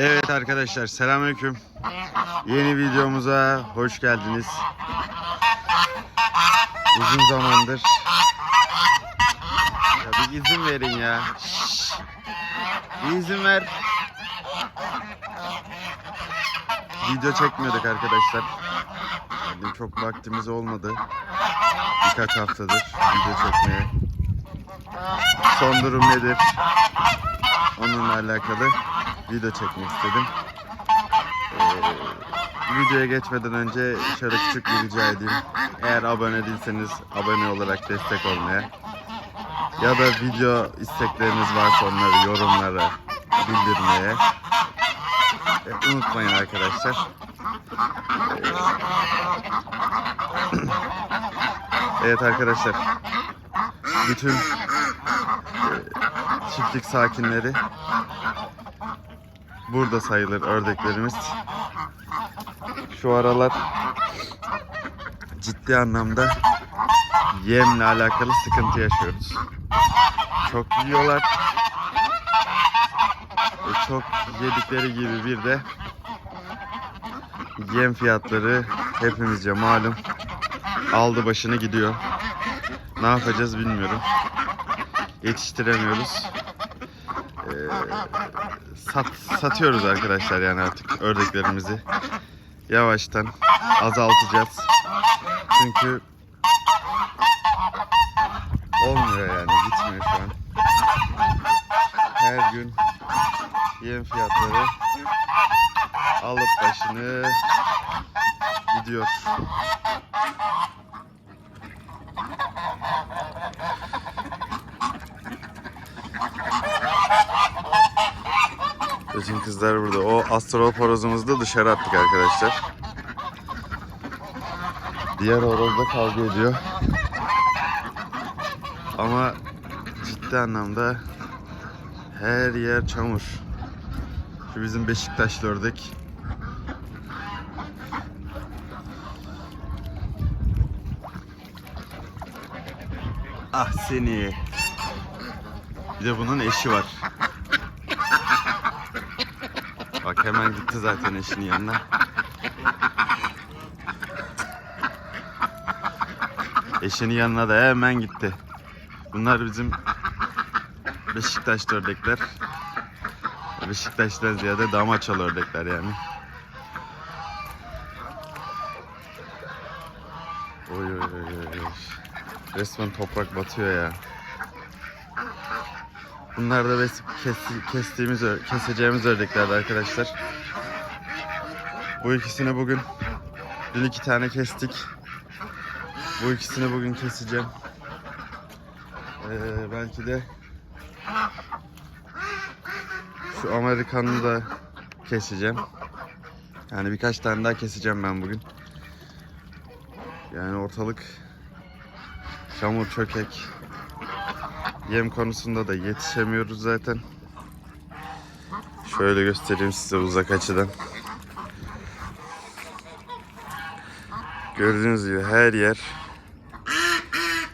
Evet arkadaşlar selamünaleyküm. Yeni videomuza hoş geldiniz. Uzun zamandır. Ya bir izin verin ya. Bir izin ver. Video çekmiyorduk arkadaşlar. Yani çok vaktimiz olmadı. Birkaç haftadır video çekmeye. Son durum nedir? Onunla alakalı video çekmek istedim. Ee, videoya geçmeden önce şöyle küçük bir rica edeyim. Eğer abone değilseniz abone olarak destek olmaya ya da video istekleriniz varsa onları yorumlara bildirmeye e, unutmayın arkadaşlar. Ee, evet arkadaşlar. Bütün e, çiftlik sakinleri burada sayılır ördeklerimiz. Şu aralar ciddi anlamda yemle alakalı sıkıntı yaşıyoruz. Çok yiyorlar. E, çok yedikleri gibi bir de yem fiyatları hepimizce malum aldı başını gidiyor. Ne yapacağız bilmiyorum. Yetiştiremiyoruz. Sat, satıyoruz arkadaşlar yani artık ördeklerimizi. Yavaştan azaltacağız. Çünkü olmuyor yani gitmiyor şu an. Her gün yem fiyatları alıp başını gidiyor. Bütün kızlar burada. O astrol horozumuzu da dışarı attık arkadaşlar. Diğer horoz da kavga ediyor. Ama ciddi anlamda her yer çamur. Şu bizim Beşiktaşlı ördek. Ah seni. Bir de bunun eşi var. Bak hemen gitti zaten eşinin yanına. Eşinin yanına da hemen gitti. Bunlar bizim Beşiktaşlı ördekler. Beşiktaş'tan ziyade Damaçalı ördekler yani. Oy oy oy. Resmen toprak batıyor ya. Bunlar da kesti- kestiğimiz, keseceğimiz ördeklerdi arkadaşlar. Bu ikisini bugün, dün iki tane kestik. Bu ikisini bugün keseceğim. Ee, belki de şu Amerikan'ı da keseceğim. Yani birkaç tane daha keseceğim ben bugün. Yani ortalık çamur çökek. Yem konusunda da yetişemiyoruz zaten. Şöyle göstereyim size uzak açıdan. Gördüğünüz gibi her yer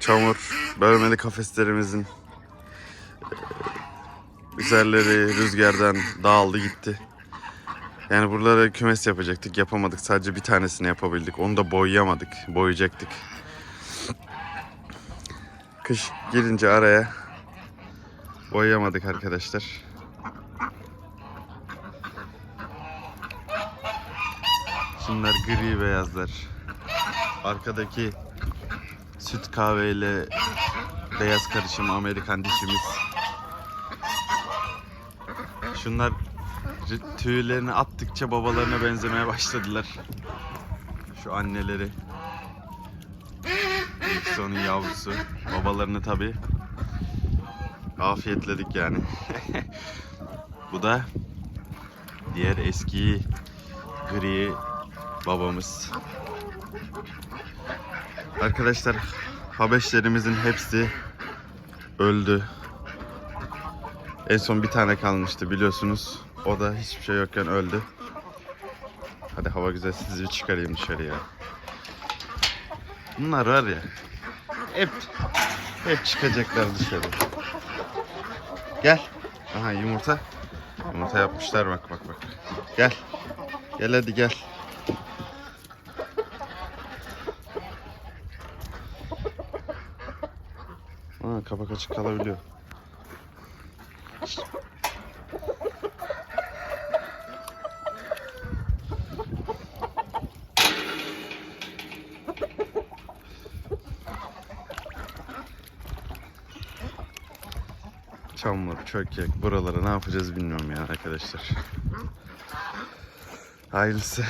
çamur. Bölmeli kafeslerimizin e, üzerleri rüzgardan dağıldı gitti. Yani buralara kümes yapacaktık yapamadık. Sadece bir tanesini yapabildik. Onu da boyayamadık. Boyayacaktık. Kış girince araya boyayamadık arkadaşlar. Şunlar gri beyazlar. Arkadaki süt kahveyle beyaz karışım Amerikan dişimiz. Şunlar tüylerini attıkça babalarına benzemeye başladılar. Şu anneleri. İkisi onun yavrusu. Babalarını tabi afiyetledik yani. Bu da diğer eski gri babamız. Arkadaşlar Habeşlerimizin hepsi öldü. En son bir tane kalmıştı biliyorsunuz. O da hiçbir şey yokken öldü. Hadi hava güzel sizi bir çıkarayım dışarıya. Bunlar var ya. Hep hep çıkacaklar dışarı. Gel. Aha yumurta. Yumurta yapmışlar bak bak bak. Gel. Gel hadi gel. Aa, kapak açık kalabiliyor. Çamur, çökek, buraları ne yapacağız bilmiyorum ya arkadaşlar. Hayırlısı.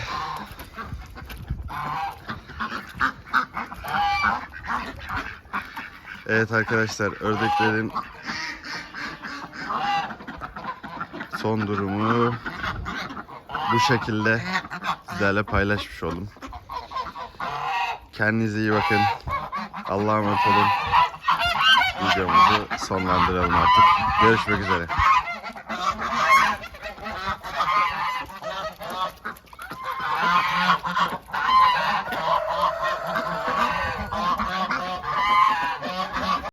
Evet arkadaşlar ördeklerin son durumu bu şekilde sizlerle paylaşmış oldum. Kendinize iyi bakın. Allah'a emanet olun. Videomuzu sonlandıralım artık. Görüşmek üzere.